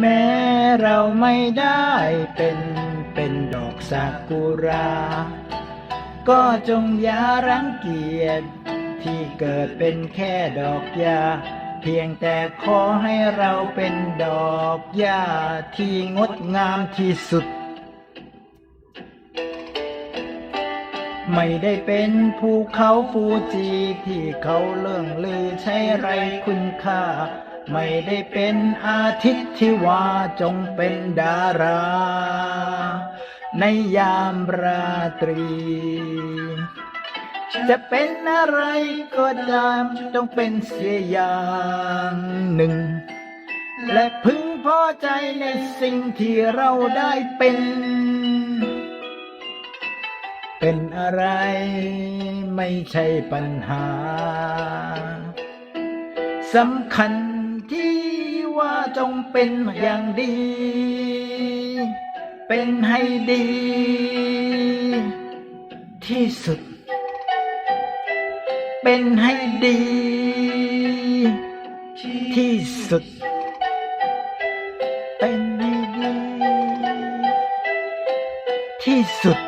แม้เราไม่ได้เป็นเป็นดอกซากุระ ก็จงอย่ารังเกียจที่เกิดเป็นแค่ดอกหญ้าเพียงแต่ขอให้เราเป็นดอกหญ้าที่งดงามที่สุด ไม่ได้เป็นภูเขาฟูจิที่เขาเลื่องลือใช้ไรคุณค่า ไม่ได้เป็นอาทิตย์ที่ว่าจงเป็นดารา ในยามราตรี จะเป็นอะไรก็ตามจงเป็นเสียอย่างหนึ่ง และพึงพอใจในสิ่งที่เราได้เป็น เป็นอะไรไม่ใช่ปัญหาสำคัญ ว่าจงเป็นอย่างดี เป็นให้ดี ที่สุด เป็นให้ดี ที่สุด เป็นให้ดี ที่สุด